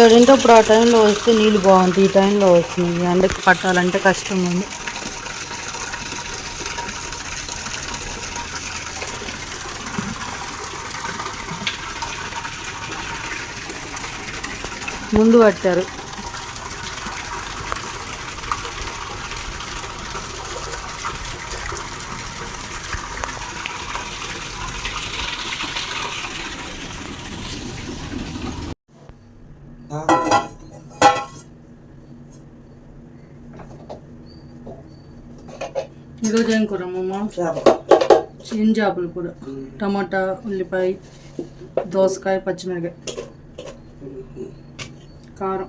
ఏడింటప్పుడు ఆ టైంలో వస్తే నీళ్ళు బాగుంటాయి ఈ టైంలో వస్తుంది. ఎండకి పట్టాలంటే కష్టం ఉంది. ముందు పట్టారు. ఈరోజు ఏం కూర అమ్మమ్మ చిన్న చేపల కూర. టమాటా ఉల్లిపాయ దోసకాయ పచ్చిమిరకాయ. కారం.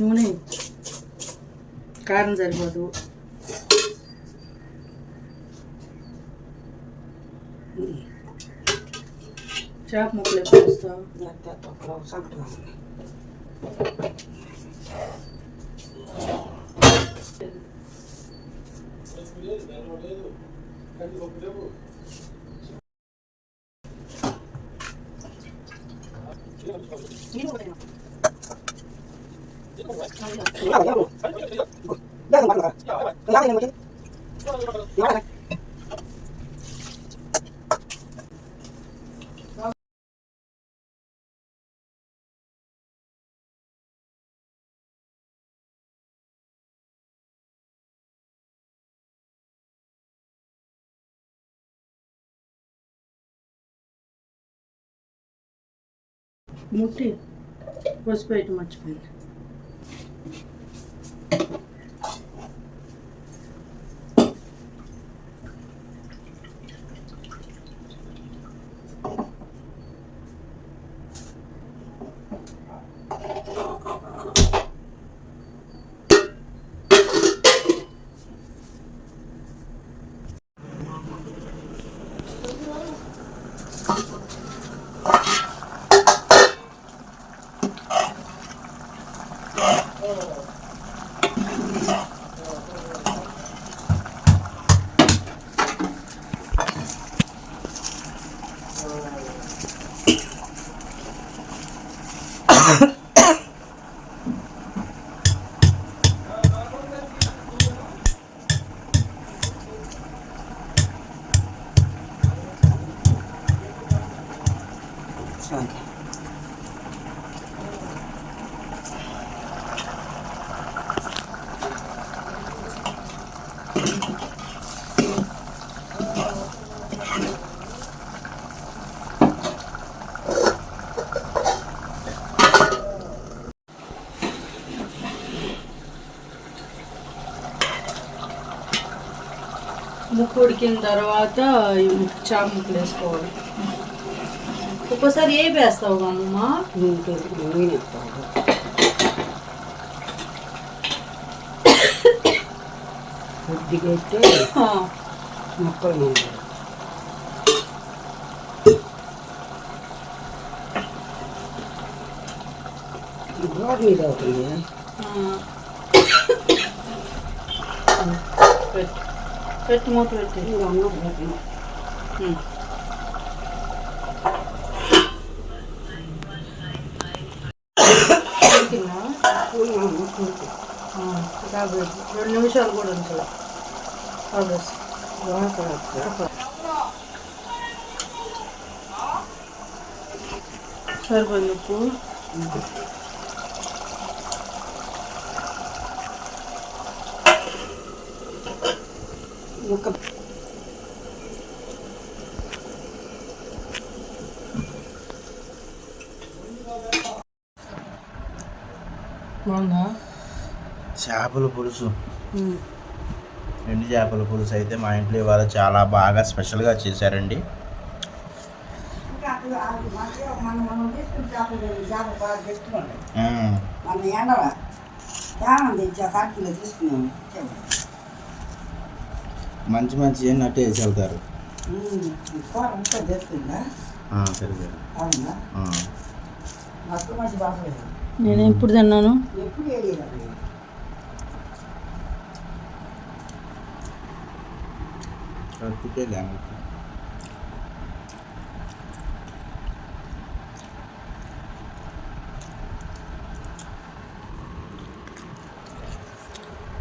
నూనె. కారం సరిపోదు. చేప ముక్కలు ఎక్కువ వేస్తావు? ముట్టి పసుపు ఐటమ్ మర్చిపోయింది ముక్కు ఉడికిన తర్వాత ఈ చాప ముక్కలు వేసుకోవాలి ఒక్కోసారి ఏ వేస్తావు అమ్మమ్మ కొద్దిగా అయితే ఆ, మొక్కలు నూనె. గోడ మీద అవుతుంది 뚜껑을 뚫지. 이거 안 먹어야지. 응. 이거는 못 먹지. 어, 그다음에 몇 년씩 안 걸었는데. 알았어. 이거 할 거야. 넣고. 응. బాగుందా? చేపల పులుసు. ఎండు చేపల పులుసు అయితే మా ఇంట్లో ఇవాళ చాలా బాగా స్పెషల్గా చేశారండి. మనం తెచ్చా? తీసుకున్నాము. మంచి మంచి ఏం నట్టు వేసి వెళ్తారు. నేను ఎప్పుడు తిన్నాను.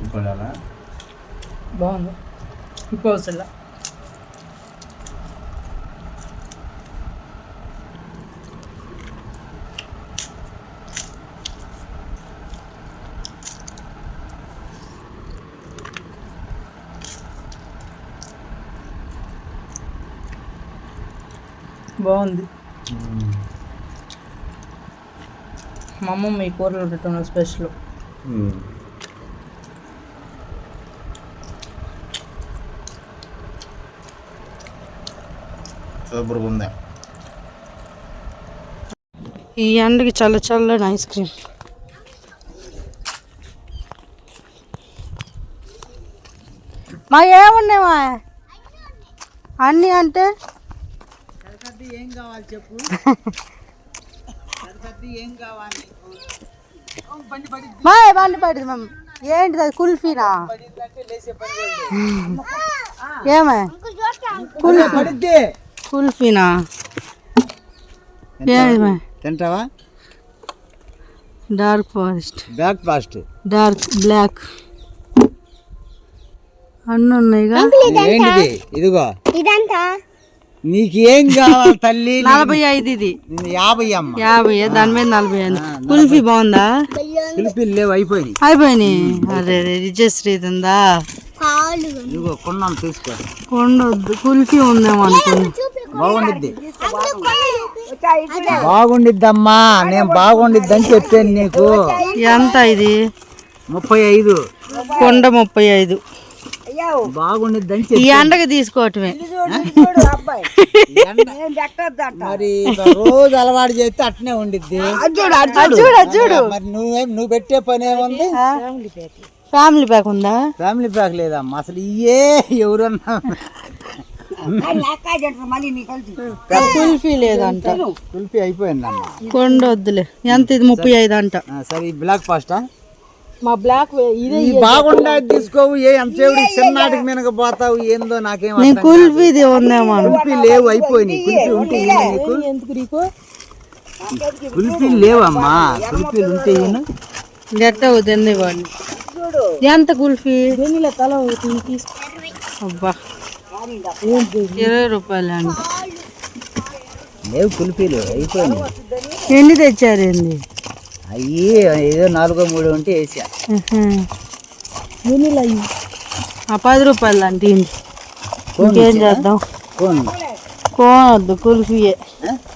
ఇప్పుడు అలా బాగుంది. అవసరం బాగుంది. మా అమ్మమ్మ ఈ కూరలు ఉండటం స్పెషల్. మ్మ్. సూపర్గా ఉందా ఈ ఎండకి చల్ల చల్లని ఐస్ క్రీమ్ మా ఏమున్నాయమ్మా అన్నీ అంటే ఏం కావాలి చెప్పు ఏం కావాలి మా బండి పడింది మమ్మ ఏంటిది అది కుల్ఫీనా ఏమే కుల్ఫీ కుల్ఫీనా? తింటావా? Dark forest. Black forest dark black. అన్నీ ఉన్నాయిగా? ఏంటిది ఇదిగో. నీకు ఏం కావాలి తల్లి? నలభై ఐదు ఇది. యాభై అమ్మ. యాభై దాని మీద నలభై ఐదు. కుల్ఫీ బాగుందా? పిలిపిలు లేవు అయిపోయినాయి. అయిపోయినాయి. అరే విజయశ్రీ ఉందా? తీసుకో. కొండొద్దు కుల్ఫీ ఉందేమో బాగుండిద్ది. బాగుండిద్దమ్మా నేను బాగుండిద్ది అని చెప్పాను నీకు. ఎంత ఇది? ముప్పై ఐదు. కొండ ముప్పై ఐదు. బాగుండిద్దని ఈ ఎండకి తీసుకోవటమే. మరి రోజు అలవాటు చేస్తే అట్నే ఉండిద్ది. చూడు చూడు మరి నువ్వేం నువ్వు పెట్టే పని ఏముంది? ఫ్యామిలీ ప్యాక్ ఉందా? ఫ్యామిలీ ప్యాక్ లేదమ్మా అసలు ఇయే ఎవరన్నా కుల్ఫీ లేదంట. కుల్ఫీ అయిపోయిందమ్మా. కొండ వద్దులే ఎంత ఇది? ముప్పై ఐదు అంట. సరే ఈ బ్లాక్ ఫాస్టా మా బ్లాక్ ఇదే ఈ బాగుండా తీసుకోవు ఏ అంతేవుడు చిన్నాటికి మీనక పోతావు ఏందో నాకేం నేను అర్థం కుల్ఫీది ఉందేమో అను. కుల్ఫీ లేవు అయిపోయినాయి. కుల్ఫీ ఉంటే ఇయ్యనా నీకు. ఎందుకు నీకు? కుల్ఫీలు లేవమ్మా కుల్ఫీలు ఉంటే గట్ట అవుతుంది వాడిని ఎంత కుల్ఫీ? తల అబ్బా. ఇరవై రూపాయలు అండి. లేవు కుల్ఫీలు అయిపోయినాయి. ఎన్ని తెచ్చారండి అయ్యి ఏదో నాలుగో మూడో ఉంటే వేసా. ఆ పది రూపాయలు అంటే ఇంకేం చేద్దాం? ఫోన్. కోన్ వద్దు కుల్ఫీయే.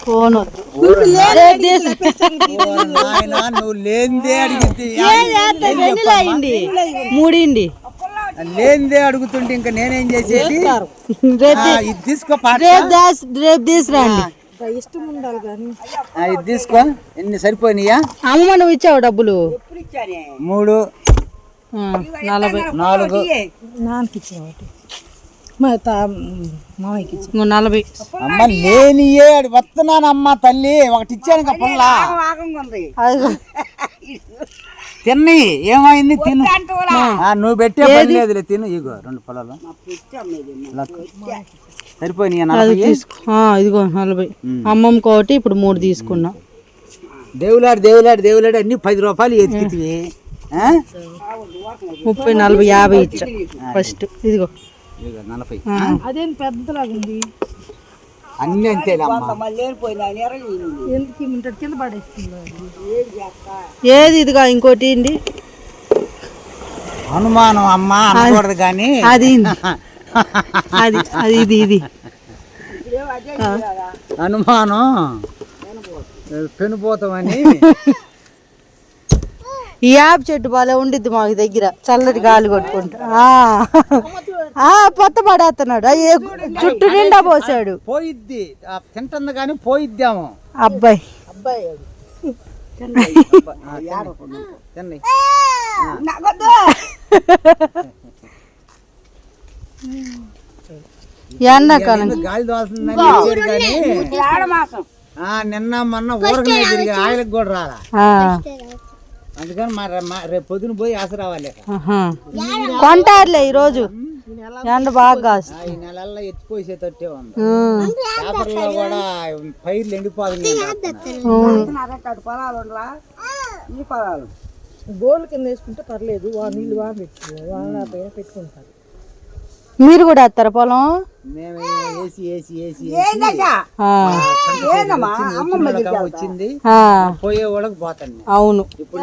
కోన్ వద్దు. నువ్వు లేనిదే అడిగింది. మూడిండి. అడుగుతుంటే ఇంకా నేనేం చేసేది? ఇది తీసుకో రేపు తీసుకురండి. ఆ, ఇది తీసుకో. ఎన్ని సరిపోయినాయా? అమ్మ నువ్వు ఇచ్చావు డబ్బులు. మూడు ఆ, నలభై. నాలుగు. ఇంకో నలభై. అమ్మ లేనియే అడి వస్తున్నానమ్మా తల్లి. ఒకటి ఇచ్చాను పుల్ల. తిన్ని ఏమైంది? తిను. ఆ, నువ్వు పెట్టే పని లేదులే తిను. ఇగో రెండు పొలాలు. ఆ, ఇదిగో నలభై. అమ్మమ్మకి ఒకటి ఇప్పుడు మూడు తీసుకున్నా. దేవులాడు దేవులాడు దేవులాడు అన్ని పది రూపాయలు ఎతికితివి? ముప్పై నలభై యాభై ఇచ్చా. ఫస్ట్ ఇదిగో. నలభై. అదేం పెద్దలాగా ఉంది. అన్ని అంతేనమ్మా ఎందుకు కింద పడేస్తుందో చేస్తా? ఏది ఇదిగా ఇంకోటి ఏంటి? అనుమానం అమ్మా అనకూడదు కానీ. అది అది అది ఇది ఇది. అనుమానం పెనుపోతామని ఈ యాప్ చెట్టు బాగా ఉండిద్ది మాకు దగ్గర. చల్లటి గాలి కొట్టుకుంటా. ఆ. ఆ, పొత్త పడేస్తున్నాడు అయ్యే చుట్టూ నిండా పోసాడు. పోయిద్ది. ఆ తింటుంది కానీ పోయిద్దాము. అబ్బాయి. నగదు ఎండాకాలం. గాలి నిన్న మొన్న ఊరకనే తిరిగి ఆయలకు కూడా రాలా. ఆ, అందుకని మా మా రేపు పొద్దున పోయి ఆశ రావాలి. కొంటారులే ఈరోజు. ఎండ బాగా ఈ నెలల్లో ఎత్తిపోసేటట్టే ఉంది. పేపర్లో కూడా పైర్లు ఎండిపోతుంది ఈ పొలాలు బోర్లు కింద వేసుకుంటే పర్లేదు. వా నీళ్ళు బాగా పెట్టుకుంటారు మీరు కూడా వేస్తారా పొలం? వచ్చింది ఆ, పోయే వాళ్ళకి పోతాను నేను. అవును. ఇప్పుడు